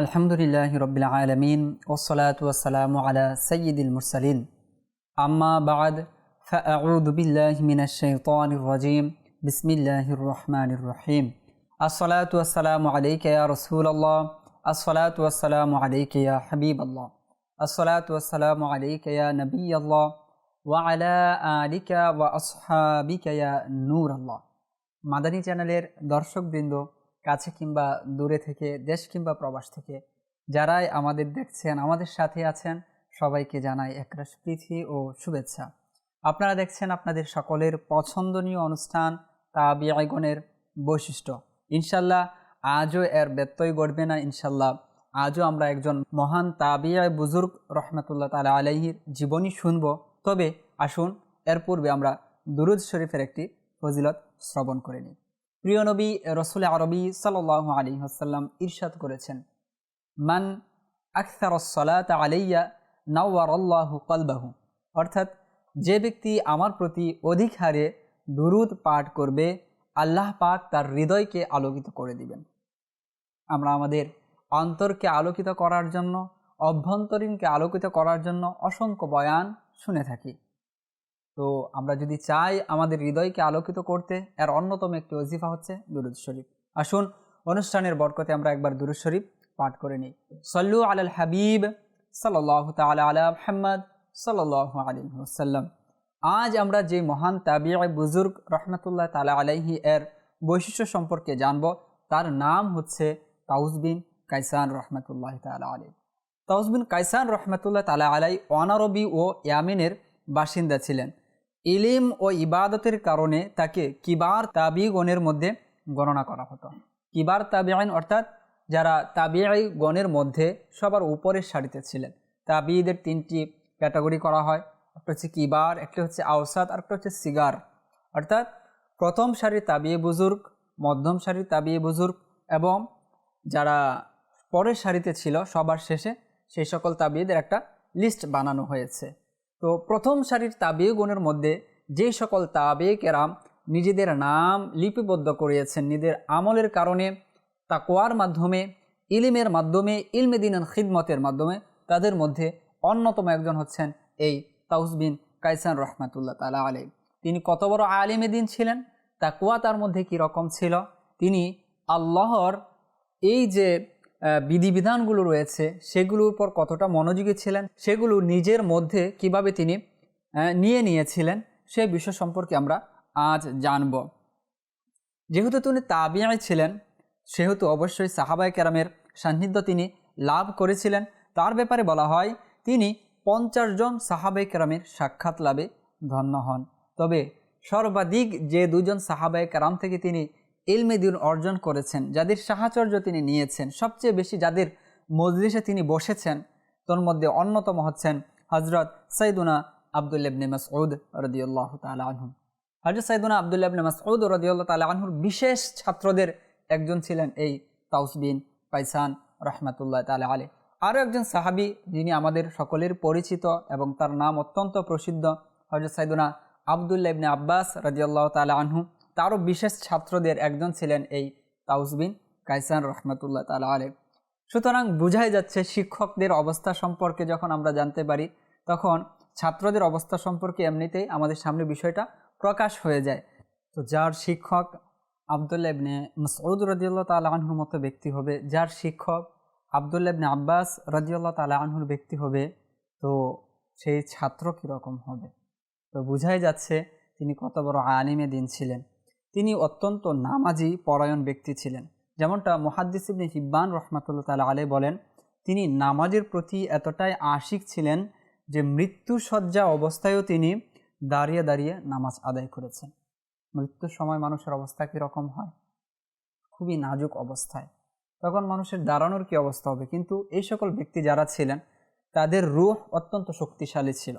আলহামদুলিল্লাহ রবিল আলমিন ওসলাত ওসালাম আলা সঈদুল মুরসালিন। আম্মা বাদ ফাউদ্দিল্লাহমিনাশাইতানজিম বিসমিল্লাহির রহমানির রহিম। আসসালাতু আসসালামু আলাইকা ইয়া রাসূলুল্লাহ। আসসালাতু আসসালামু আলাইকা ইয়া হাবিবাল্লাহ। আসসালাতু আসসালামু আলাইকা ইয়া নবিয়াল্লাহ। ওয়া আলা আলিকা ওয়া আসহাবিকা ইয়া নূরাল্লাহ। মাদানী চ্যানেলের দর্শকবৃন্দ কাছে কিংবা দূরে থেকে, দেশ কিংবা প্রবাস থেকে, যারাই আমাদের দেখছেন, আমাদের সাথে আছেন, সবাইকে জানাই একরাশ প্রীতি ও শুভেচ্ছা। আপনারা দেখছেন আপনাদের সকলের পছন্দনীয় অনুষ্ঠান তা তাবিআইগণের বৈশিষ্ট্য। ইনশাল্লাহ আজও এর ব্যত্যয় গড়বে না, ইনশাল্লাহ। আজও আমরা একজন মহান তাবিআই বুজুর্গ রহমতুল্লাহ তালা আলাইহির জীবনী শুনব। তবে আসুন, এর পূর্বে আমরা দুরুদ শরীফের একটি ফজিলত শ্রবণ করে নিই। প্রিয় নবী, রসুল আরবি সাল আলী হাসাল্লাম ইরশাদ করেছেন, মান আখতার সলাত আলাইয়া নাওয়ার আল্লাহ কলবাহু। অর্থাৎ, যে ব্যক্তি আমার প্রতি অধিক হারে দুরুদ পাঠ করবে, আল্লাহ পাক তার হৃদয়কে আলোকিত করে দিবেন। আমরা আমাদের অন্তরকে আলোকিত করার জন্য, অভ্যন্তরীণকে আলোকিত করার জন্য অসংখ্য বয়ান শুনে থাকি। তো আমরা যদি চাই আমাদের হৃদয়কে আলোকিত করতে, এর অন্যতম একটি অজিফা হচ্ছে দুরুদ শরীফ। আসুন, অনুষ্ঠানের বরকতে আমরা একবার দুরুদ শরীফ পাঠ করে নিই। সল্লু আল হাবিব সাল্লাহ তালা আলা আহম্মদ সাল্লাহ আলী ওসাল্লাম আজ আমরা যে মহান তাবিআ বুজুর্গ রহমতুল্লাহ তালা আলাইহি এর বৈশিষ্ট্য সম্পর্কে জানব, তার নাম হচ্ছে তাউজবিন কাইসান রহমতুল্লাহ তালা আলী তাউজবিন কাইসান রহমতুল্লাহ তালা আলাই অনারবি ও ইয়ামিনের বাসিন্দা ছিলেন। ইলিম ও ইবাদতের কারণে তাকে কিবার তাবিগণের মধ্যে গণনা করা হতো। কিবার তাবি আইন অর্থাৎ যারা তাবিআই গণের মধ্যে সবার উপরের সারিতে ছিলেন। তাবিদের তিনটি ক্যাটাগরি করা হয়, একটা হচ্ছে কিবার, একটা হচ্ছে আওসাদ আর একটা হচ্ছে সিগার। অর্থাৎ প্রথম সারির তাবিয়ে বুজুর্গ, মধ্যম সারির তাবিয়ে বুজুর্গ এবং যারা পরের সারিতে ছিল, সবার শেষে সেই সকল তাবিয়েদের একটা লিস্ট বানানো হয়েছে। তো প্রথম সারির তাবিয়ে গুণের মধ্যে যে সকল তাবে কেরাম নিজেদের নাম লিপিবদ্ধ করিয়েছেন, নিজেদের আমলের কারণে তাকোয়ার মাধ্যমে, ইলিমের মাধ্যমে, ইলমে দিন খিদমতের মাধ্যমে, তাদের মধ্যে অন্যতম একজন হচ্ছেন এই তাউসবিন কাইসান রহমাতুল্লাহ তালা আলী তিনি কত বড় আলিমে দিন ছিলেন? তাকুয়া তার মধ্যে কি রকম ছিল? তিনি আল্লাহর এই যে বিধিবিধানগুলো রয়েছে, সেগুলোর উপর কতটা মনোযোগী ছিলেন, সেগুলো নিজের মধ্যে কীভাবে তিনি নিয়ে নিয়েছিলেন, সে বিষয় সম্পর্কে আমরা আজ জানব। যেহেতু তিনি তাবিয়ায় ছিলেন, সেহেতু অবশ্যই সাহাবায় কেরামের সান্নিধ্য তিনি লাভ করেছিলেন। তার ব্যাপারে বলা হয়, তিনি পঞ্চাশ জন সাহাবাই কেরামের সাক্ষাৎ লাভে ধন্য হন। তবে সর্বাধিক যে দুজন সাহাবায় কেরাম থেকে তিনি ইলমে দিন অর্জন করেছেন, যাদের সাহাচর্য তিনি নিয়েছেন, সবচেয়ে বেশি যাদের মজলিসে তিনি বসেছেন, তোর মধ্যে অন্যতম হচ্ছেন হজরত সৈদুনা আবদুল্লাবনে মাসউদ রদিউল্লাহ তালা আনহু হজরত সৈদুনা আবদুল্লাবনে মাসউদ রদিউল্লাহ তালা আনহুর বিশেষ ছাত্রদের একজন ছিলেন এই তাউসবিন পাইসান রহমতুল্লাহ তালা আলে আরও একজন সাহাবি যিনি আমাদের সকলের পরিচিত এবং তার নাম অত্যন্ত প্রসিদ্ধ হজরত সাইদুনা আবদুল্লাহ ইবনে আব্বাস রাজিয়াল্লাহ তালা আনহু। তারও বিশেষ ছাত্রদের একজন ছিলেন এই তাউসবিন কাইসান রহমতুল্লাহ তালা আলে সুতরাং বোঝাই যাচ্ছে শিক্ষকদের অবস্থা সম্পর্কে যখন আমরা জানতে পারি, তখন ছাত্রদের অবস্থা সম্পর্কে এমনিতেই আমাদের সামনে বিষয়টা প্রকাশ হয়ে যায়। তো যার শিক্ষক আবদুল্লা ইবনে মসউদ রদিউল্লাহ তালা আনহুর মতো ব্যক্তি হবে, যার শিক্ষক আবদুল্লা ইবনে আব্বাস রদিউল্লাহ তালা আনহুর ব্যক্তি হবে, তো সেই ছাত্র কীরকম হবে? তো বোঝাই যাচ্ছে তিনি কত বড় আলিমে দিন ছিলেন। তিনি অত্যন্ত নামাজি পরায়ণ ব্যক্তি ছিলেন। যেমনটা মহাদ্দিস ইবনে হিব্বান রহমাতুল্লাহ তালা আলে বলেন, তিনি নামাজের প্রতি এতটাই আশিক ছিলেন যে মৃত্যুসজ্জা অবস্থায়ও তিনি দাঁড়িয়ে দাঁড়িয়ে নামাজ আদায় করেছেন। মৃত্যুর সময় মানুষের অবস্থা কীরকম হয়? খুবই নাজুক অবস্থায়। তখন মানুষের দাঁড়ানোর কি অবস্থা হবে? কিন্তু এই সকল ব্যক্তি যারা ছিলেন, তাদের রুহ অত্যন্ত শক্তিশালী ছিল।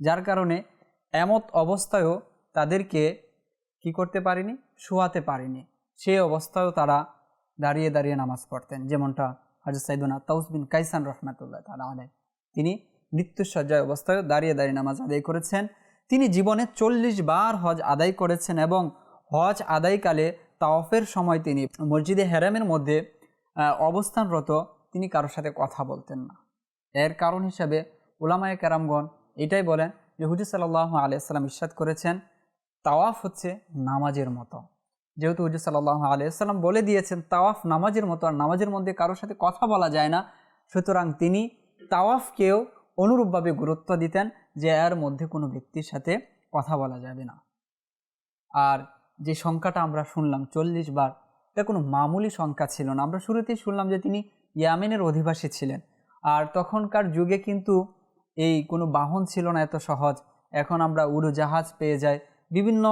যার কারণে এমত অবস্থায়ও তাদেরকে কি করতে পারেনি? শোয়াতে পারেনি। সেই অবস্থায়ও তারা দাঁড়িয়ে দাঁড়িয়ে নামাজ পড়তেন। যেমনটা হাজর সাইদুনা তাউস বিন কাইসান রহমাতুল্লাহ তালা আলাই তিনি মৃত্যুসজ্জায় অবস্থায় দাঁড়িয়ে দাঁড়িয়ে নামাজ আদায় করেছেন। তিনি জীবনে চল্লিশ বার হজ আদায় করেছেন এবং হজ আদায়কালে তাওফের সময় তিনি মসজিদে হেরামের মধ্যে অবস্থানরত তিনি কারোর সাথে কথা বলতেন না। এর কারণ হিসাবে ওলামায় কেরামগণ এটাই বলেন যে হুজুর সাল্লাহ আলিয়াল্লাম ইস্বাদ করেছেন তাওয়াফ হচ্ছে নামাজের মতো। যেহেতু হুজুর সাল্লাহ আলিয়াল্লাম বলে দিয়েছেন, তাওয়াফ নামাজের মতো আর নামাজের মধ্যে কারোর সাথে কথা বলা যায় না। সুতরাং তিনি তাওয়াফকেও অনুরূপভাবে গুরুত্ব দিতেন যে এর মধ্যে কোনো ব্যক্তির সাথে কথা বলা যাবে না। আর যে সংখ্যাটা আমরা শুনলাম চল্লিশ বার, এটা কোনো মামুলি সংখ্যা ছিল না। আমরা শুরুতেই শুনলাম যে তিনি ইয়ামেনের অধিবাসী ছিলেন। আর তখনকার যুগে কিন্তু এই কোনো বাহন ছিল না এত সহজ। এখন আমরা উড়োজাহাজ পেয়ে যাই বিভিন্ন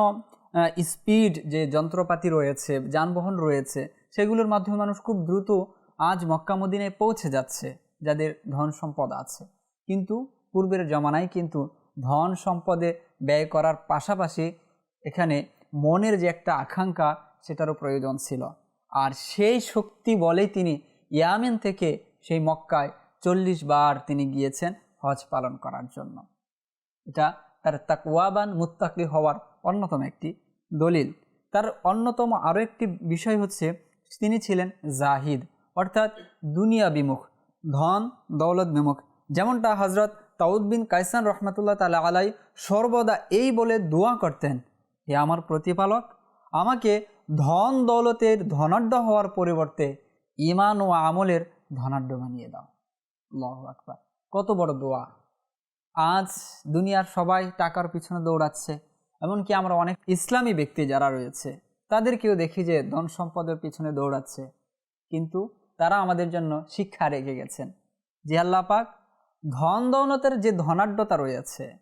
স্পিড যে যন্ত্রপাতি রয়েছে, যানবাহন রয়েছে, সেগুলোর মাধ্যমে মানুষ খুব দ্রুত আজ মক্কা মদিনায় পৌঁছে যাচ্ছে, যাদের ধন সম্পদ আছে। কিন্তু পূর্বের জমানায় কিন্তু ধন সম্পদে ব্যয় করার পাশাপাশি এখানে মনের যে একটা আকাঙ্ক্ষা, সেটারও প্রয়োজন ছিল। আর সেই শক্তি বলেই তিনি ইয়ামেন থেকে সেই মক্কায় চল্লিশ বার তিনি গিয়েছেন হজ পালন করার জন্য। এটা তার তাকওয়াবান মুত্তাকি হওয়ার অন্যতম একটি দলিল। তার অন্যতম আরও একটি বিষয় হচ্ছে, তিনি ছিলেন জাহিদ, অর্থাৎ দুনিয়া বিমুখ, ধন, দৌলত বিমুখ। যেমনটা হজরত তাউদ বিন কাইসান রহমতুল্লাহ তালা আলাই সর্বদা এই বলে দোয়া করতেন, হে আমার প্রতিপালক, আমাকে ধন, দৌলতের ধনাঢ্য হওয়ার পরিবর্তে ইমান ও আমলের ধনাঢ্য বানিয়ে দাও। আকবার। কত বড় দোয়া। আজ দুনিয়ার সবাই টাকার পিছনে দৌড়াচ্ছে। এমনকি আমরা অনেক ইসলামী ব্যক্তি যারা রয়েছে, তাদেরকেও দেখি যে ধন সম্পদের পিছনে দৌড়াচ্ছে। কিন্তু তারা আমাদের জন্য শিক্ষা রেখে গেছেন যে আল্লাহ পাক ধন দৌলতের যে ধনাঢ্যতা রয়েছে,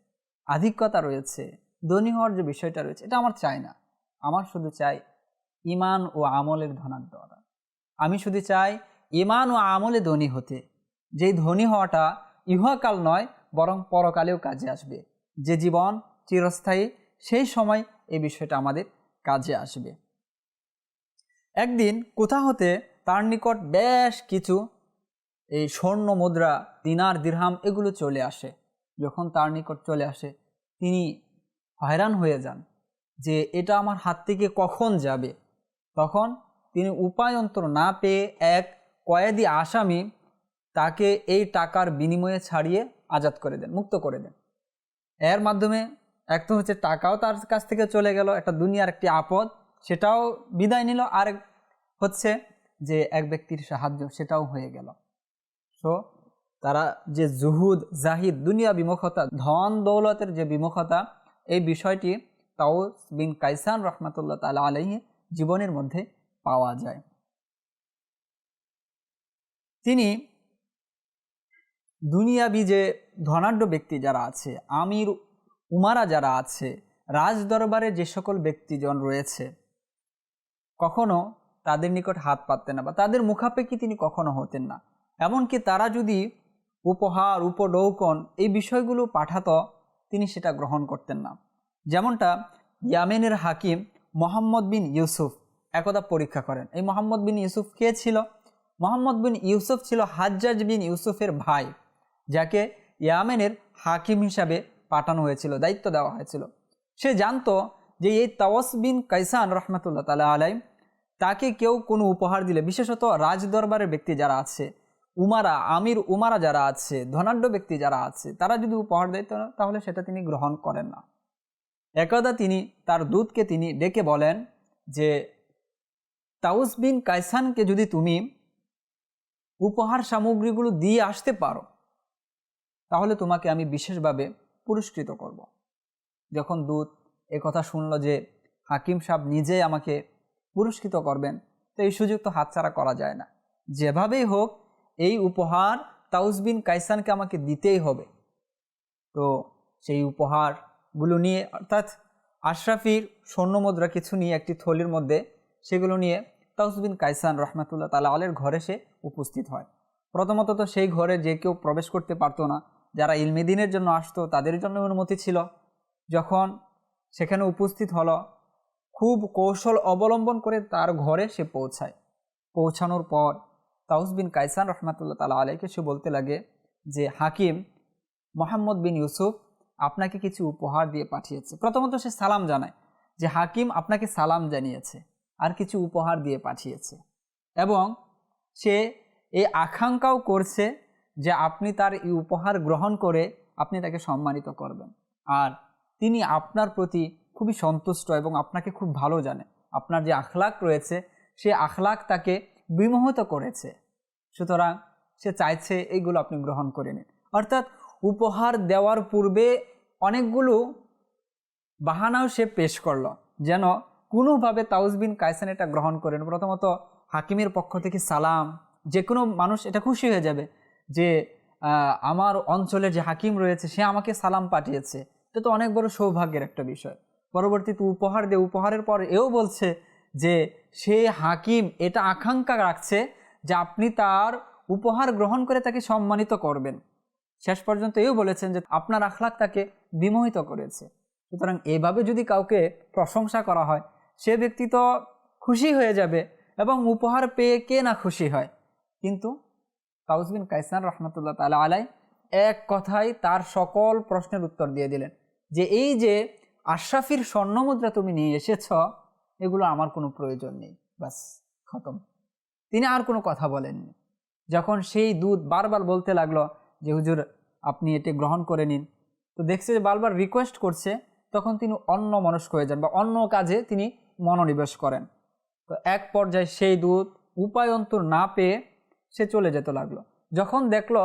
আধিক্যতা রয়েছে, ধনী হওয়ার যে বিষয়টা রয়েছে, এটা আমার চাই না। আমার শুধু চাই ইমান ও আমলের ধনাঢ্যতা। আমি শুধু চাই ইমান ও আমলে ধনী হতে। যেই ধনী হওয়াটা ইহকাল নয়, বরং পরকালেও কাজে আসবে। যে জীবন চিরস্থায়ী সেই সময় এই বিষয়টা আমাদের কাজে আসবে। একদিন কোথা হতে তার নিকট বেশ কিছু এই স্বর্ণ মুদ্রা, দিনার, দিরহাম এগুলো চলে আসে। যখন তার নিকট চলে আসে, তিনি হয়রান হয়ে যান যে এটা আমার হাত থেকে কখন যাবে। তখন তিনি উপায়ন্তর না পেয়ে এক কয়েদি আসামি তাকে এই টাকার বিনিময়ে ছাড়িয়ে আজাদ করে দেন, মুক্ত করে দেন। এর মাধ্যমে এক তো হচ্ছে টাকাও তার কাছ থেকে চলে গেল, একটা দুনিয়ার একটি আপদ, সেটাও বিদায় নিল। আর হচ্ছে যে এক ব্যক্তির সাহায্য, সেটাও হয়ে গেল। সো তারা যে জুহুদ, জাহিদ, দুনিয়া বিমুখতা, ধন দৌলতের যে বিমুখতা, এই বিষয়টি তাউস বিন কাইসান রহমতুল্লাহ তালা আলহি জীবনের মধ্যে পাওয়া যায়। তিনি দুনিয়াবি যে ধনাঢ্য ব্যক্তি যারা আছে, আমির উমারা যারা আছে রাজ দরবারে যে সকল ব্যক্তিজন রয়েছে, কখনো তাদের নিকট হাত পাততেন না বা তাদের মুখাপেক্ষি তিনি কখনো হতেন না। এমনকি তারা যদি উপহার উপডৌকন এই বিষয়গুলো পাঠাতো, তিনি সেটা গ্রহণ করতেন না। যেমনটা ইয়ামেনের হাকিম মোহাম্মদ বিন ইউসুফ একদা পরীক্ষা করেন। এই মোহাম্মদ বিন ইউসুফ কে ছিল? মোহাম্মদ বিন ইউসুফ ছিল হাজ্জাজ বিন ইউসুফের ভাই, যাকে ইয়ামেনের হাকিম হিসাবে পাঠানো হয়েছিল, দায়িত্ব দেওয়া হয়েছিল। সে জানতো যে এই তাওয়াস বিন কাইসান রহমতুল্লাহ তালা আলাই তাকে কেউ কোনো উপহার দিলে, বিশেষত রাজদরবারের ব্যক্তি যারা আছে, উমারা, আমির উমারা যারা আছে, ধনাঢ্য ব্যক্তি যারা আছে, তারা যদি উপহার দেয় তাহলে সেটা তিনি গ্রহণ করেন না। একদা তিনি, তার দূতকে তিনি ডেকে বলেন যে তাউস বিন কাইসানকে যদি তুমি উপহার সামগ্রীগুলো দিয়ে আসতে পারো, তাহলে তোমাকে আমি বিশেষভাবে পুরস্কৃত করব। যখন দূত এ কথা শুনল যে হাকিম সাহেব নিজেই আমাকে পুরস্কৃত করবেন, তো এই সুযোগ তো হাতছাড়া করা যায় না। যেভাবেই হোক, এই উপহার তাউসবিন কাইসানকে আমাকে দিতেই হবে। তো সেই উপহারগুলো নিয়ে অর্থাৎ আশরাফির স্বর্ণমুদ্রা কিছু নিয়ে একটি থলির মধ্যে সেগুলো নিয়ে তাউসবিন কাইসান রহমাতুল্লাহ তালা আলের ঘরে সে উপস্থিত হয়। প্রথমত তো সেই ঘরে যে কেউ প্রবেশ করতে পারতো না যারা ইলমেদিনের জন্য আসতো, তাদের জন্য অনুমতি ছিল। যখন সেখানে উপস্থিত হলো, খুব কৌশল অবলম্বন করে তার ঘরে সে পৌঁছায়। পৌঁছানোর পর তাউস বিন কাইসান রহমাতুল্লাহ তালা আলাইকে সে বলতে লাগে যে, হাকিম, মোহাম্মদ বিন ইউসুফ আপনাকে কিছু উপহার দিয়ে পাঠিয়েছে। প্রথমত সে সালাম জানায় যে, হাকিম আপনাকে সালাম জানিয়েছে, আর কিছু উপহার দিয়ে পাঠিয়েছে। এবং সে এই আকাঙ্ক্ষাও করছে যে আপনি তার এই উপহার গ্রহণ করে আপনি তাকে সম্মানিত করবেন। আর তিনি আপনার প্রতি খুবই সন্তুষ্ট এবং আপনাকে খুব ভালো জানে। আপনার যে আখলাক রয়েছে, সে আখলাক তাকে বিমোহিত করেছে। সুতরাং সে চাইছে এইগুলো আপনি গ্রহণ করে নিন। অর্থাৎ উপহার দেওয়ার পূর্বে অনেকগুলো বাহানাও সে পেশ করল, যেন কোনোভাবে তাউজ বিন কায়সান এটা গ্রহণ করেন প্রথমত হাকিমের পক্ষ থেকে সালাম যে কোনো মানুষ এটা খুশি হয়ে যাবে। যে আমার অঞ্চলে যে হাকিম রয়েছে, সে আমাকে সালাম পাঠিয়েছে। এটা তো অনেক বড় সৌভাগ্যের একটা বিষয়। পরবর্তীতে উপহার দিয়ে উপহারের পর এও বলছে যে, সে হাকিম এটা আকাঙ্ক্ষা রাখছে যে আপনি তার উপহার গ্রহণ করে তাকে সম্মানিত করবেন। শেষ পর্যন্ত এও বলেছেন যে, আপনার আখলাক তাকে বিমোহিত করেছে। সুতরাং এভাবে যদি কাউকে প্রশংসা করা হয়, সে ব্যক্তি তো খুশি হয়ে যাবে এবং উপহার পেয়ে কে না খুশি হয়? কিন্তু কাউসবিন কাইসান রহমতুল্লাহ তালা আলাই এক কথায় তার সকল প্রশ্নের উত্তর দিয়ে দিলেন যে এই যে আশরাফির স্বর্ণমুদ্রা তুমি নিয়ে এসেছ, এগুলো আমার কোনো প্রয়োজন নেই। বাস খতম। তিনি আর কোনো কথা বলেননি। যখন সেই দুধ বারবার বলতে লাগল যে, হুজুর, আপনি এটি গ্রহণ করে নিন। তো দেখছে যে বারবার রিকোয়েস্ট করছে, তখন তিনি অন্য মনস্ক হয়ে যান বা অন্য কাজে তিনি মনোনিবেশ করেন। তো এক পর্যায়ে সেই দুধ উপায়ন্তর না পেয়ে সে চলে যেতে লাগল। যখন দেখল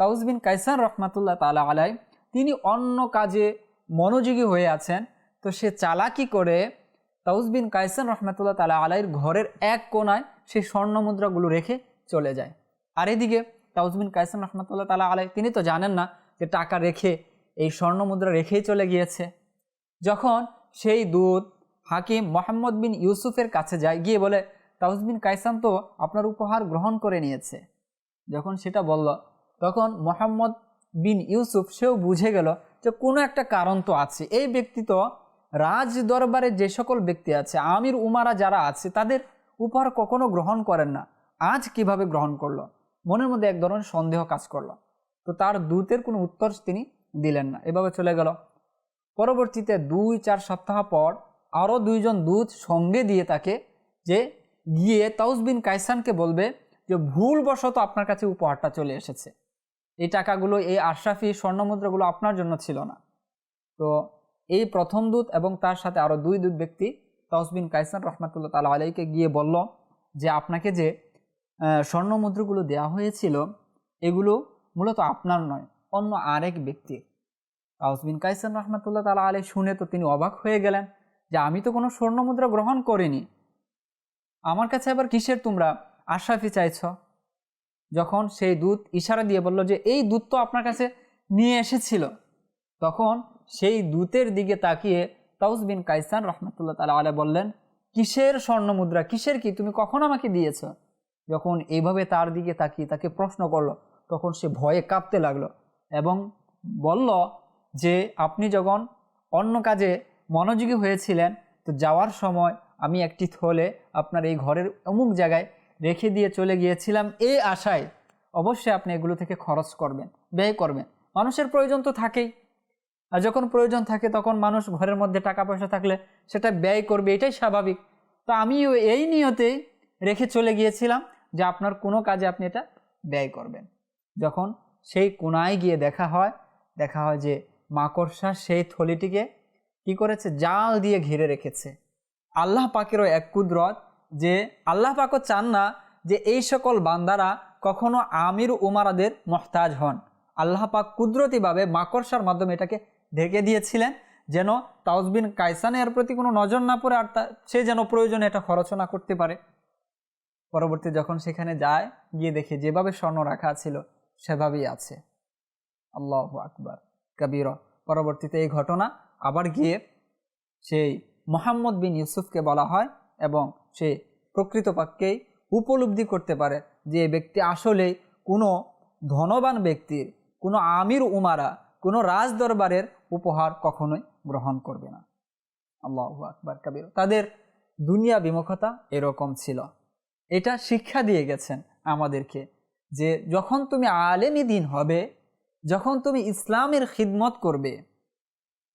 তাউজ বিন কাইসান রহমাতুল্লাহ তালা আলাই তিনি অন্য কাজে মনোযোগী হয়ে আছেন, তো সে চালাকি করে তাউজ বিন কাইসান রহমাতুল্লাহ তালা আলাইয়ের ঘরের এক কোনায় সেই স্বর্ণ মুদ্রাগুলো রেখে চলে যায়। আর এদিকে তাউজ বিন কাইসান রহমাতুল্লাহ তালা আলাই তিনি তো জানেন না যে টাকা রেখে, এই স্বর্ণ মুদ্রা রেখেই চলে গিয়েছে। যখন সেই দূত হাকিম মোহাম্মদ বিন ইউসুফের কাছে যায়, গিয়ে বলে তাউজ বিন কাইসান তো আপনার উপহার গ্রহণ করে নিয়েছে। যখন সেটা বলল, তখন মোহাম্মদ বিন ইউসুফ সেও বুঝে গেল যে কোনো একটা কারণ তো আছে। এই ব্যক্তি তো রাজ দরবারে যে সকল ব্যক্তি আছে, আমির উমারা যারা আছে, তাদের উপহার কখনো গ্রহণ করেন না। আজ কীভাবে গ্রহণ করল? মনের মধ্যে এক ধরনের সন্দেহ কাজ করল। তো তার দূতের কোনো উত্তর তিনি দিলেন না। এভাবে চলে গেল। পরবর্তীতে দুই চার সপ্তাহ পর আরও দুইজন দূত সঙ্গে দিয়ে তাকে যে গিয়ে তাউস বিন কাইসানকে বলবে যে, ভুলবশত আপনার কাছে উপহারটা চলে এসেছে। এই টাকাগুলো, এই আশরাফি স্বর্ণমুদ্রাগুলো আপনার জন্য ছিল না। তো এই প্রথম দূত এবং তার সাথে আরও দুই দূত ব্যক্তি তাউস বিন কাইসান রহমাতুল্লাহ তালা আলাইকে গিয়ে বলল যে, আপনাকে যে স্বর্ণমুদ্রাগুলো দেওয়া হয়েছিল, এগুলো মূলত আপনার নয়, অন্য আরেক ব্যক্তির। তাউস বিন কাইসান রহমাতুল্লাহ তালা আলাই শুনে তো তিনি অবাক হয়ে গেলেন যে, আমি তো কোনো স্বর্ণমুদ্রা গ্রহণ করিনি। আমার কাছে আবার কিসের তোমরা আশরাফি চাইছ? যখন সেই দূত ইশারা দিয়ে বলল যে, এই দূত তো আপনার কাছে নিয়ে এসেছিল। তখন সেই দূতের দিকে তাকিয়ে তাউস বিন কাইসান রহমতুল্লাহ তালা আলাই বললেন, কিসের স্বর্ণমুদ্রা কিসের কি? তুমি কখন আমাকে দিয়েছ? যখন এইভাবে তার দিকে তাকিয়ে তাকে প্রশ্ন করল, তখন সে ভয়ে কাঁপতে লাগল এবং বলল যে, আপনি যখন অন্য কাজে মনোযোগী হয়েছিলেন, তো যাওয়ার সময় আমি একটি থলে আপনার এই ঘরের অমুক জায়গায় রেখে দিয়ে চলে গিয়েছিলাম এই আশায়। অবশ্যই আপনি এগুলো থেকে খরচ করবেন, ব্যয় করবেন। মানুষের প্রয়োজন তো থাকেই। আর যখন প্রয়োজন থাকে তখন মানুষ ঘরের মধ্যে টাকা পয়সা থাকলে সেটা ব্যয় করবে, এটাই স্বাভাবিক। তো আমিও এই নিয়তেই রেখে চলে গিয়েছিলাম যে আপনার কোনো কাজে আপনি এটা ব্যয় করবেন। যখন সেই কোনায় গিয়ে দেখা হয় দেখা হয় যে মাকড়সা সেই থলিটিকে কি করেছে? জাল দিয়ে ঘিরে রেখেছে। আল্লাহ পাকেরও এক কুদরত যে আল্লাহ পাকও চান না যে এই সকল বান্দারা কখনো আমির উমারাদের মহতাজ হন। আল্লাহ পাক কুদরতিভাবে মাকড়সার মাধ্যমে এটাকে ঢেকে দিয়েছিলেন যেন তাউজবিন কাইসানের প্রতি কোনো নজর না পড়ে আর সে যেন প্রয়োজনে এটা খরচ না করতে পারে। পরবর্তী যখন সেখানে যায়, গিয়ে দেখে যেভাবে স্বর্ণ রাখা ছিল, সেভাবেই আছে। আল্লাহ আকবার, কবির। পরবর্তীতে এই ঘটনা আবার গিয়ে সেই মোহাম্মদ বিন ইউসুফকে বলা হয় এবং সে প্রকৃতপক্ষেই উপলব্ধি করতে পারে যে ব্যক্তি আসলে কোনো ধনবান ব্যক্তির, কোনো আমির উমারা, কোনো রাজ দরবারের উপহার কখনোই গ্রহণ করবে না। আল্লাহ আকবার, কবির। তাদের দুনিয়া বিমুখতা এরকম ছিল। এটা শিক্ষা দিয়ে গেছেন আমাদেরকে যে যখন তুমি আলেমী দিন হবে, যখন তুমি ইসলামের খিদমত করবে,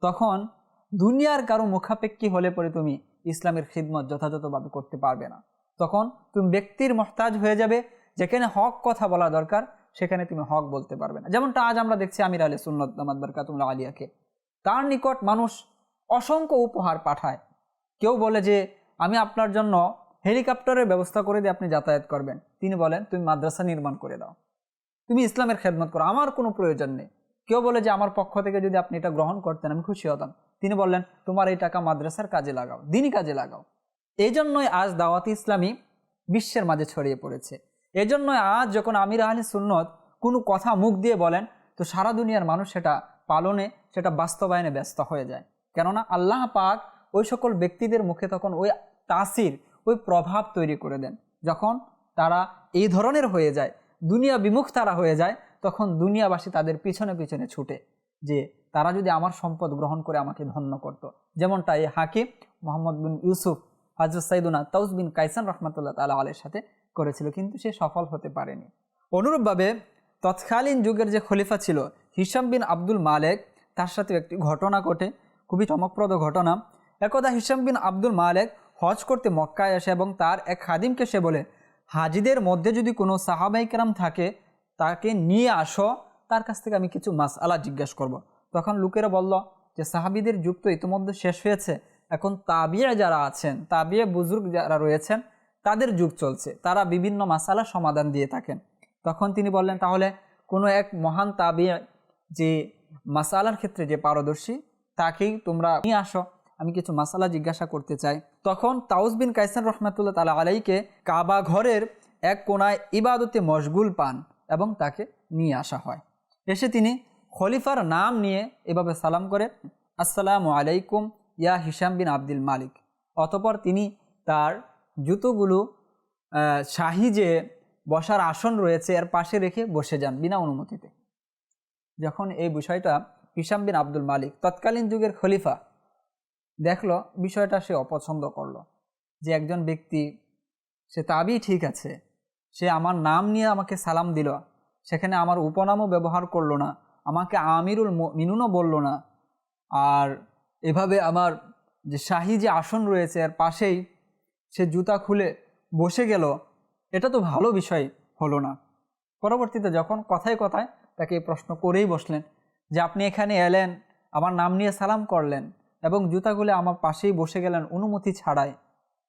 তখন দুনিয়ার কারও মুখাপেক্ষী হলে পরে তুমি ইসলামের খিদমত যথাযথভাবে করতে পারবে না। তখন তুমি ব্যক্তির মহতাজ হয়ে যাবে, যেখানে হক কথা বলা দরকার, সেখানে তুমি হক বলতে পারবে না। যেমনটা আজ আমরা দেখছি আমির আলী সুন্নত দামাদ বরকাতুল্লাহ আলিয়াকে। তার নিকট মানুষ অসংখ্য উপহার পাঠায়। কেউ বলে যে, আমি আপনার জন্য হেলিকপ্টারের ব্যবস্থা করে দিয়ে আপনি যাতায়াত করবেন। তিনি বলেন, তুমি মাদ্রাসা নির্মাণ করে দাও। তুমি ইসলামের খেদমত করো। আমার কোনো প্রয়োজন নেই। কেউ বলে যে, আমার পক্ষ থেকে যদি আপনি এটা গ্রহণ করতেন, আমি খুশি হতাম। তিনি বললেন, তোমার এই টাকা মাদ্রাসার কাজে লাগাও, দিনই কাজে লাগাও। এই জন্যই আজ দাওয়াতি ইসলামী বিশ্বের মাঝে ছড়িয়ে পড়েছে। এজন্যই আজ যখন আমির আহলি সুন্নত কোনো কথা মুখ দিয়ে বলেন, তো সারা দুনিয়ার মানুষ সেটা পালনে, সেটা বাস্তবায়নে ব্যস্ত হয়ে যায়। কেননা আল্লাহ পাক ওই সকল ব্যক্তিদের মুখে তখন ওই তাসির, ওই প্রভাব তৈরি করে দেন। যখন তারা এই ধরনের হয়ে যায়, দুনিয়া বিমুখ তারা হয়ে যায়, তখন দুনিয়াবাসী তাদের পিছনে পিছনে ছুটে যে তারা যদি আমার সম্পদ গ্রহণ করে আমাকে ধন্য করত। যেমনটা এই হাকিম মোহাম্মদ বিন ইউসুফ হাজরত সাইদুনা তাউস বিন কাইসান রহমতুল্লাহ তালা আলের সাথে করেছিল, কিন্তু সে সফল হতে পারেনি অনুরূপভাবে তৎকালীন যুগের যে খলিফা ছিল হিসাম বিন আব্দুল মালেক, তার সাথে একটি ঘটনা ঘটে খুবই চমকপ্রদ ঘটনা একদা হিসাম বিন আব্দুল মালেক হজ করতে মক্কায় আসে এবং তার এক খাদিমকে সে বলে, হাজিদের মধ্যে যদি কোনো সাহাবাইকেরাম থাকে, তাকে নিয়ে আসো, তার কাছ থেকে আমি কিছু মাস আলা জিজ্ঞাসা করব। তখন লোকেরা বলল যে, সাহাবিদের যুগ তো ইতিমধ্যে শেষ হয়েছে। এখন তাবিয়া যারা আছেন, তাবিয়া বুজুর্গ যারা রয়েছেন, তাদের যুগ চলছে। তারা বিভিন্ন মাসালা সমাধান দিয়ে থাকেন। তখন তিনি বললেন, তাহলে কোনো এক মহান তাবিয়া যে মাসালার ক্ষেত্রে যে পারদর্শী, তাকেই তোমরা নিয়ে আসো। আমি কিছু মাসালা জিজ্ঞাসা করতে চাই। তখন তাউস বিন কাইসান রহমাতুল্লাহ তালা আলাইকে কাবা ঘরের এক কোনায় ইবাদতে মশগুল পান এবং তাকে নিয়ে আসা হয়। এসে তিনি খলিফার নাম নিয়ে এভাবে সালাম করে, আসসালামু আলাইকুম, ইয়া হিসাম বিন আব্দুল মালিক। অতপর তিনি তার জুতোগুলো শাহী যে বসার আসন রয়েছে এর পাশে রেখে বসে যান বিনা অনুমতিতে। যখন এই বিষয়টা হিসাম বিন আব্দুল মালিক তৎকালীন যুগের খলিফা দেখল, বিষয়টা সে অপছন্দ করল। যে একজন ব্যক্তি, সে তাবই ঠিক আছে, সে আমার নাম নিয়ে আমাকে সালাম দিল, সেখানে আমার উপনামও ব্যবহার করল না আমাকে আমিরুল মিনুনও বলল না। আর এভাবে আমার যে শাহী যে আসন রয়েছে এর পাশেই সে জুতা খুলে বসে গেল, এটা তো ভালো বিষয় হলো না। পরবর্তীতে যখন কথায় কথায় তাকে প্রশ্ন করেই বসলেন যে, আপনি এখানে এলেন, আমার নাম নিয়ে সালাম করলেন এবং জুতাগুলো আমার পাশেই বসে গেলেন, অনুমতি ছাড়াই,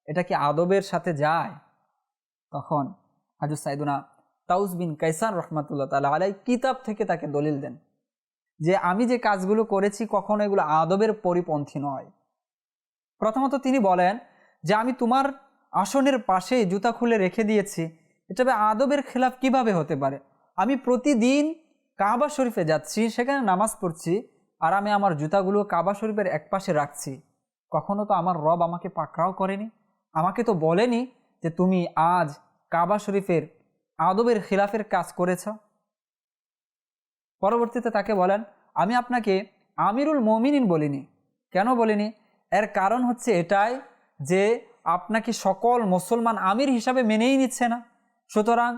এটা কি আদবের সাথে যায়? তখন হাজুর সাইদুনা তাউস বিন কাইসান রহমাতুল্লাহ তালা আলাই কিতাব থেকে তাকে দলিল দেন যে আমি যে কাজগুলো করেছি কখনো এগুলো আদবের পরিপন্থী নয়। প্রথমত তিনি বলেন যে আমি তোমার আসনের পাশে জুতা খুলে রেখে দিয়েছি। এটা আদবের খেলাফ কীভাবে হতে পারে? আমি প্রতিদিন কাবা শরীফে যাচ্ছি, সেখানে নামাজ পড়ছি আর আমি আমার জুতাগুলো কাবা শরীফের একপাশে রাখছি। কখনো তো আমার রব আমাকে পাকড়াও করেনি? আমাকে তো বলেনি যে তুমি আজ কাবা শরীফের আদবের খিলাফের কাজ করেছ? পরবর্তীতে তাকে বলেন, আমি আপনাকে আমিরুল মমিনিন বলিনি। কেন বলিনি? এর কারণ হচ্ছে এটাই যে আপনাকে সকল মুসলমান আমির হিসাবে মেনেই নিচ্ছে না। সুতরাং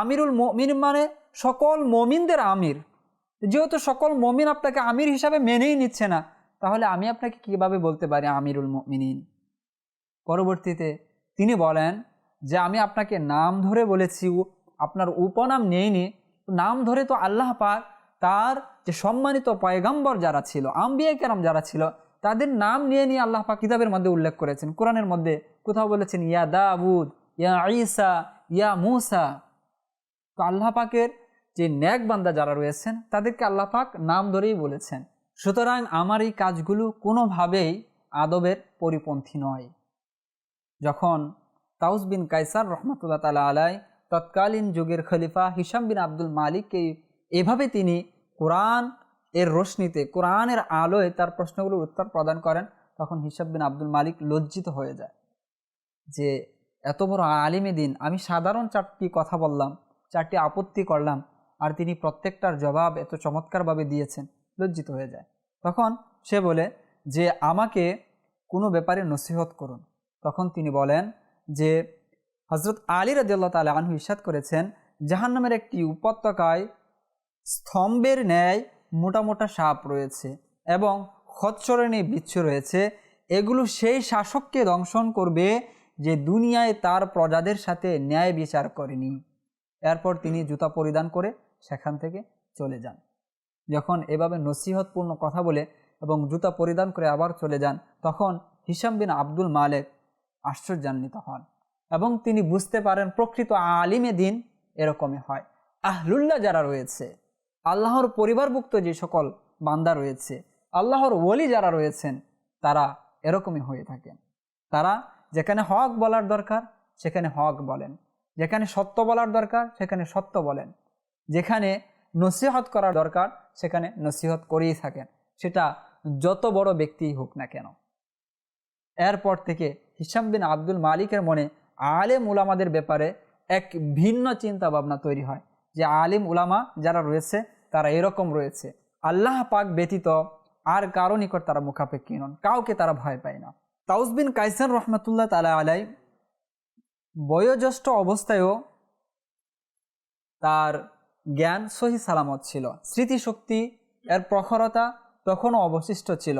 আমিরুল মমিন মানে সকল মমিনদের আমির। যেহেতু সকল মমিন আপনাকে আমির হিসাবে মেনেই নিচ্ছে না, তাহলে আমি আপনাকে কীভাবে বলতে পারি আমিরুল মমিনিন? পরবর্তীতে তিনি বলেন যে, আমি আপনাকে নাম ধরে বলেছি আপনার উপনাম নেইনি, নাম ধরে তো আল্লাহ পাক তার যে সম্মানিত পয়গম্বর যারা ছিল, আম্বিয়া কেরাম যারা ছিল, তাদের নাম নিয়ে নিয়ে আল্লাহ পাক কিতাবের মধ্যে উল্লেখ করেছেন। কোরআনের মধ্যে কোথাও বলেছেন, ইয়া দাউদ, ইয়া ঈসা, ইয়া মুসা। তো আল্লাহ পাকের যে ন্যাক বান্দা যারা রয়েছেন, তাদেরকে আল্লাহ পাক নাম ধরেই বলেছেন। সুতরাং আমার এই কাজগুলো কোনোভাবেই আদবের পরিপন্থী নয়। যখন তাউস বিন কাইসার রহমতুল্লাহ তালা আলাই তৎকালীন যুগের খলিফা হিসাম বিন আব্দুল মালিককে এভাবে তিনি কোরআন এর রোশনিতে, কোরআনের আলোয় তার প্রশ্নগুলোর উত্তর প্রদান করেন, তখন হিসাব বিন আব্দুল মালিক লজ্জিত হয়ে যায় যে, এত বড় আলিমে দিন, আমি সাধারণ চারটি কথা বললাম, চারটি আপত্তি করলাম, আর তিনি প্রত্যেকটার জবাব এত চমৎকারভাবে দিয়েছেন। লজ্জিত হয়ে যায়। তখন সে বলে যে, আমাকে কোনো ব্যাপারে নসিহত করুন। তখন তিনি বলেন যে হজরত আলী রাজিয়াল্লাহ তালা আনহু ইসাদ করেছেন, জাহান্নামের একটি উপত্যকায় স্তম্ভের ন্যায় মোটা মোটা সাপ রয়েছে এবং খচ্চরণী বিচ্ছু রয়েছে। এগুলো সেই শাসককে দংশন করবে যে দুনিয়ায় তার প্রজাদের সাথে ন্যায় বিচার করেনি। এরপর তিনি জুতা পরিধান করে সেখান থেকে চলে যান। যখন এভাবে নসিহতপূর্ণ কথা বলে এবং জুতা পরিধান করে আবার চলে যান, তখন হিসাম বিন আব্দুল মালেক আশ্চর্যান্বিত হন। এবং তিনি বুঝতে পারেন প্রকৃত আলিমে দিন এরকমই হয়। আহলুল্লাহ যারা রয়েছে, আল্লাহর পরিবারভুক্ত যে সকল বান্দা রয়েছে, আল্লাহর ওলি যারা রয়েছেন, তারা এরকমই হয়ে থাকেন। তারা যেখানে হক বলার দরকার, সেখানে হক বলেন। যেখানে সত্য বলার দরকার, সেখানে সত্য বলেন। যেখানে নসিহত করার দরকার, সেখানে নসিহত করেই থাকেন। সেটা যত বড় ব্যক্তিই হোক না কেন। এরপর থেকে হিসাম বিন আব্দুল মালিকের মনে আলেম উলামাদের ব্যাপারে এক ভিন্ন চিন্তা ভাবনা তৈরি হয় যে আলিম উলামা যারা রয়েছে, তারা এরকম রয়েছে। আল্লাহ পাক ব্যতীত আর কারও নিকট তারা মুখাপেক্ষী নন, কাউকে তারা ভয় পায় না। তাউস বিন কাইসান রহমতুল্লাহ তালা আলাই বয়োজ্যেষ্ঠ অবস্থায়ও তার জ্ঞান সহি সালামত ছিল। স্মৃতিশক্তি এর প্রখরতা তখনও অবশিষ্ট ছিল।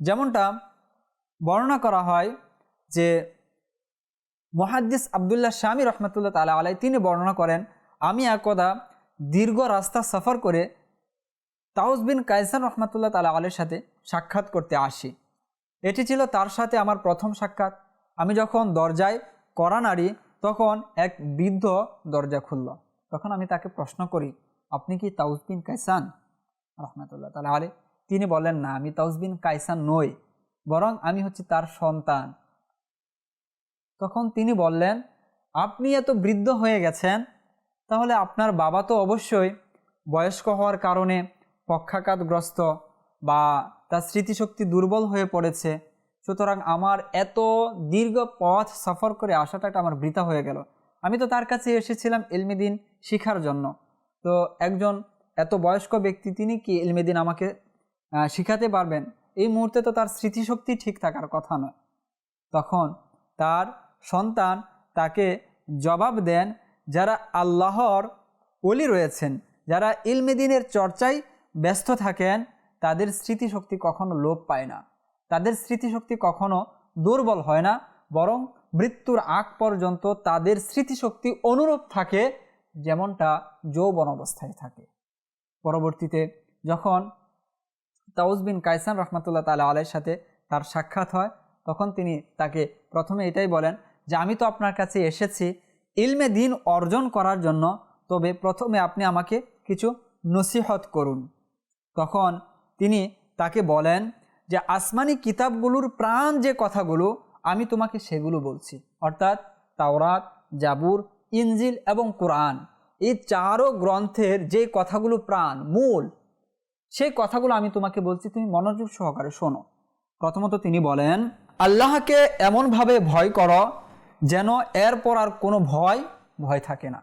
যেমনটা বর্ণনা করা হয় যে মহাদ্দিস আবদুল্লাহ স্বামী রহমতুল্লাহ তালা আলাই তিনি বর্ণনা করেন, আমি একদা দীর্ঘ রাস্তা সফর করে তাউস বিন কায়সান রহমতুল্লাহ তালা আলের সাথে সাক্ষাৎ করতে আসি। এটি ছিল তার সাথে আমার প্রথম সাক্ষাৎ। আমি যখন দরজায় করা নাড়ি, তখন এক বৃদ্ধ দরজা খুলল। তখন আমি তাকে প্রশ্ন করি, আপনি কি তাউস বিন কায়সান রহমতুল্লাহ তালা আলে তিনি বলেন, না, আমি তাউস বিন কায়সান নই, বরং আমি হচ্ছি তার সন্তান। তখন তিনি বললেন, আপনি এত বৃদ্ধ হয়ে গেছেন, তাহলে আপনার বাবা তো অবশ্যই বয়স্ক হওয়ার কারণে পক্ষাঘাতগ্রস্ত বা তার স্মৃতিশক্তি দুর্বল হয়ে পড়েছে। সুতরাং আমার এত দীর্ঘ পথ সফর করে আসাটা আমার বৃথা হয়ে গেল। আমি তো তার কাছে এসেছিলাম এলমেদিন শিখার জন্য। তো একজন এত বয়স্ক ব্যক্তি, তিনি কি এলমেদিন আমাকে শিখাতে পারবেন? এই মুহূর্তে তো তার স্মৃতিশক্তি ঠিক থাকার কথা নয়। তখন তার সন্তান তাকে জবাব দেন, যারা আল্লাহর অলি রয়েছেন, যারা ইলমেদিনের চর্চায় ব্যস্ত থাকেন, তাদের স্মৃতিশক্তি কখনো লোপ পায় না। তাদের স্মৃতিশক্তি কখনো দুর্বল হয় না, বরং মৃত্যুর আগ পর্যন্ত তাদের স্মৃতিশক্তি অনুরূপ থাকে, যেমনটা যৌবন অবস্থায় থাকে। পরবর্তীতে যখন তাউস বিন কাইসান রহমতুল্লাহ তালা আলের সাথে তার সাক্ষাৎ হয়, তখন তিনি তাকে প্রথমে এটাই বলেন যে আমি তো আপনার কাছে এসেছি, ইলমে দিন অর্জন করার জন্য, তবে প্রথমে আপনি আমাকে কিছু নসিহত করুন। তখন তিনি তাকে বলেন যে, আসমানি কিতাবগুলোর প্রাণ যে কথাগুলো, আমি তোমাকে সেগুলো বলছি। অর্থাৎ তাওরাত, জাবুর, ইনজিল এবং কোরআন, এই চারও গ্রন্থের যে কথাগুলো প্রাণ, মূল, সেই কথাগুলো আমি তোমাকে বলছি, তুমি মনোযোগ সহকারে শোনো। প্রথমত তিনি বলেন, আল্লাহকে এমনভাবে ভয় করো যেন এরপর আর কোনো ভয় ভয় থাকে না।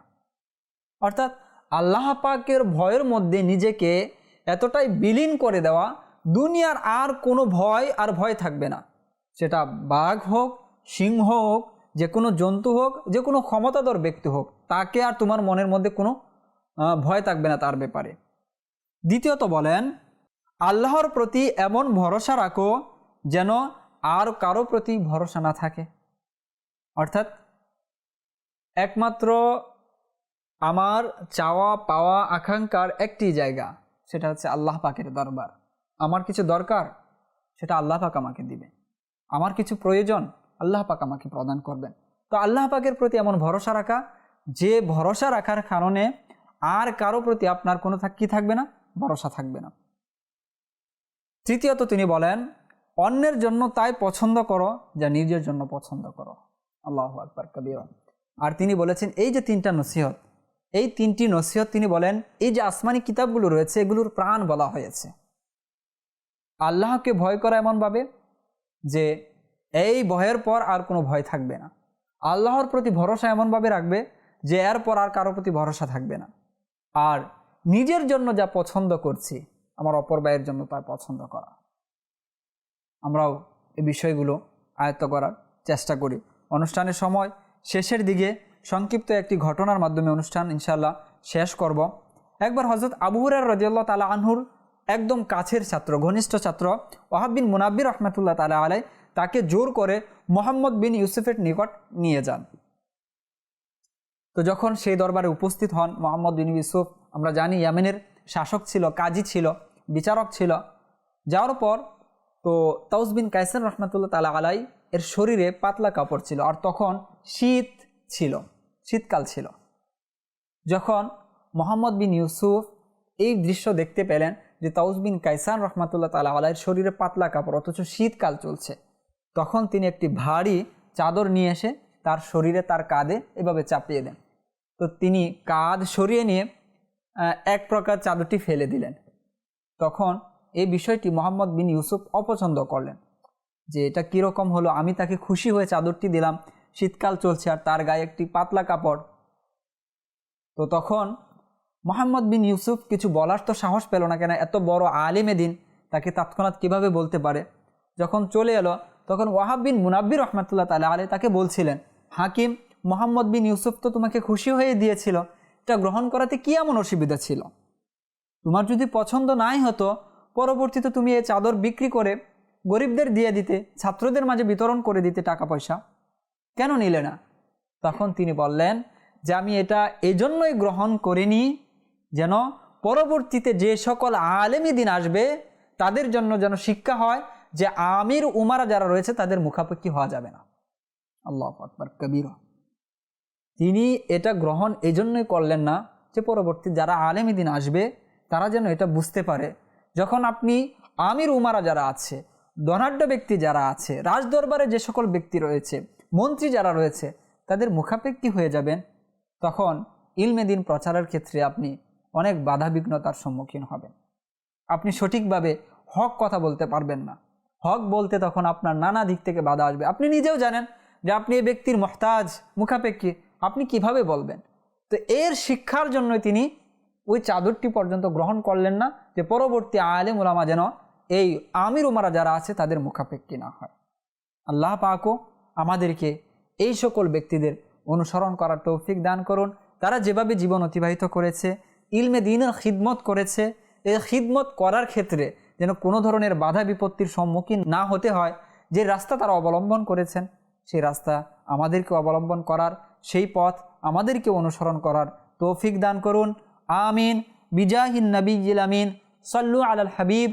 অর্থাৎ আল্লাহ পাকের ভয়ের মধ্যে নিজেকে এতটাই বিলীন করে দেওয়া, দুনিয়ার আর কোনো ভয় আর ভয় থাকবে না। সেটা বাঘ হোক, সিংহ হোক, যে কোনো জন্তু হোক, যে কোনো ক্ষমতাধর ব্যক্তি হোক, তাকে আর তোমার মনের মধ্যে কোনো ভয় থাকবে না তার ব্যাপারে। দ্বিতীয়ত বলেন, আল্লাহর প্রতি এমন ভরসা রাখো যেন আর কারও প্রতি ভরসা না থাকে। অর্থাৎ একমাত্র আমার চাওয়া, পাওয়া, আকাঙ্ক্ষার একটি জায়গা, সেটা হচ্ছে আল্লাহ পাকের দরবার। আমার কিছু দরকার, সেটা আল্লাহ পাক আমাকে দিবে। আমার কিছু প্রয়োজন, আল্লাহ পাক আমাকে প্রদান করবেন। তো আল্লাহ পাকের প্রতি এমন ভরসা রাখা, যে ভরসা রাখার কারণে আর কারও প্রতি আপনার কোনো কি থাকবে না? ভরসা থাকবে না। তৃতীয়ত তিনি বলেন, অন্যের জন্য তাই পছন্দ করো, যা নিজের জন্য পছন্দ করো। আল্লাহ আকবর, কবির। আর তিনি বলেছেন, এই যে তিনটা নসিহত, এই তিনটি নসিহত তিনি বলেন, এই যে আসমানি কিতাবগুলো রয়েছে, এগুলোর প্রাণ বলা হয়েছে। আল্লাহকে ভয় করা এমনভাবে যে এই ভয়ের পর আর কোনো ভয় থাকবে না। আল্লাহর প্রতি ভরসা এমনভাবে রাখবে যে এরপর আর কারোর প্রতি ভরসা থাকবে না। আর নিজের জন্য যা পছন্দ করছি, আমার অপর ব্যয়ের জন্য তা পছন্দ করা। আমরাও এই বিষয়গুলো আয়ত্ত করার চেষ্টা করি। অনুষ্ঠানের সময় শেষের দিকে সংক্ষিপ্ত একটি ঘটনার মাধ্যমে অনুষ্ঠান ইনশাল্লাহ শেষ করব। একবার হজরত আবুহুরার রাজিয়াল্লাহ তালা আনহুর একদম কাছের ছাত্র, ঘনিষ্ঠ ছাত্র ওহাব বিন মুনাব্বির রহমতুল্লাহ তালা আলাই তাকে জোর করে মোহাম্মদ বিন ইউসুফের নিকট নিয়ে যান। তো যখন সেই দরবারে উপস্থিত হন মোহাম্মদ বিন ইউসুফ, আমরা জানি ইয়ামেনের শাসক ছিল, কাজী ছিল, বিচারক ছিল। যাওয়ার পর তো তাউস বিন কাইসার রহমতুল্লাহ তালা আলাই এর শরীরে পাতলা কাপড় ছিল আর তখন শীত ছিল, শীতকাল ছিল। যখন মোহাম্মদ বিন ইউসুফ এই দৃশ্য দেখতে পেলেন যে তাউস বিন কাইসান রহমাতুল্লাহ তালা আলাইয়ের শরীরে পাতলা কাপড়, অথচ শীতকাল চলছে, তখন তিনি একটি ভারী চাদর নিয়ে এসে তার শরীরে তার কাঁধে এভাবে চাপিয়ে দেন। তো তিনি কাঁধ সরিয়ে নিয়ে এক প্রকার চাদরটি ফেলে দিলেন। তখন এই বিষয়টি মোহাম্মদ বিন ইউসুফ অপছন্দ করলেন। যে এটা কীরকম হলো, আমি তাকে খুশি হয়ে চাদরটি দিলাম, শীতকাল চলছে আর তার গায়ে একটি পাতলা কাপড়। তো তখন মোহাম্মদ বিন ইউসুফ কিছু বলার তো সাহস পেল না কেন, এত বড় আলিমে দিন তাকে তৎক্ষণাৎ কীভাবে বলতে পারে? যখন চলে এলো, তখন ওয়াহাব বিন মুনাব্বির রহমতুল্লাহ তালা আলী তাকে বলছিলেন, হাকিম, মোহাম্মদ বিন ইউসুফ তো তোমাকে খুশি হয়ে দিয়েছিল, এটা গ্রহণ করাতে কি এমন অসুবিধা ছিল? তোমার যদি পছন্দ নাই হতো, পরবর্তীতে তুমি এই চাদর বিক্রি করে গরিবদের দিয়ে দিতে, ছাত্রদের মাঝে বিতরণ করে দিতে টাকা পয়সা কেন নিলে না? তখন তিনি বললেন যে আমি এটা এজন্যই গ্রহণ করিনি যেন পরবর্তীতে যে সকল আলেমী দিন আসবে, তাদের জন্য যেন শিক্ষা হয় যে আমির উমারা যারা রয়েছে, তাদের মুখাপেক্ষি হওয়া যাবে না। আল্লাহ আকবর, কবির। তিনি এটা গ্রহণ এজন্যই করলেন না যে পরবর্তী যারা আলেমী দিন আসবে, তারা যেন এটা বুঝতে পারে। যখন আপনি আমির উমারা যারা আছে ধনাঢ্য ব্যক্তি যারা আছে, রাজদরবারে যে সকল ব্যক্তি রয়েছে, মন্ত্রী যারা রয়েছে, তাদের মুখাপেক্ষি হয়ে যাবেন। তখন ইলমে দিন প্রচারের ক্ষেত্রে আপনি অনেক বাধা বিঘ্নতার সম্মুখীন হবেন। আপনি সঠিকভাবে হক কথা বলতে পারবেন না। হক বলতে তখন আপনার নানা দিক থেকে বাধা আসবে। আপনি নিজেও জানেন যে আপনি এই ব্যক্তির মহতাজ, মুখাপেক্ষী। আপনি কীভাবে বলবেন? তো এর শিক্ষার জন্য তিনি ওই চাদরটি পর্যন্ত গ্রহণ করলেন না যে পরবর্তী আলেম ওলামা যেন এই আমির উমারা যারা আছে, তাদের মুখাপেক্ষী না হয়। আল্লাহ পাকও আমাদেরকে এই সকল ব্যক্তিদের অনুসরণ করার তৌফিক দান করুন। তারা যেভাবে জীবন অতিবাহিত করেছে, ইলমে দিনের খিদমত করেছে, এই খিদমত করার ক্ষেত্রে যেন কোনো ধরনের বাধা বিপত্তির সম্মুখীন না হতে হয়, যে রাস্তা তারা অবলম্বন করেছেন, সেই রাস্তা আমাদেরকে অবলম্বন করার, সেই পথ আমাদেরকে অনুসরণ করার তৌফিক দান করুন। আমিন। বিজাহিন নবী আমিন। সাল্লু আলাল হাবিব।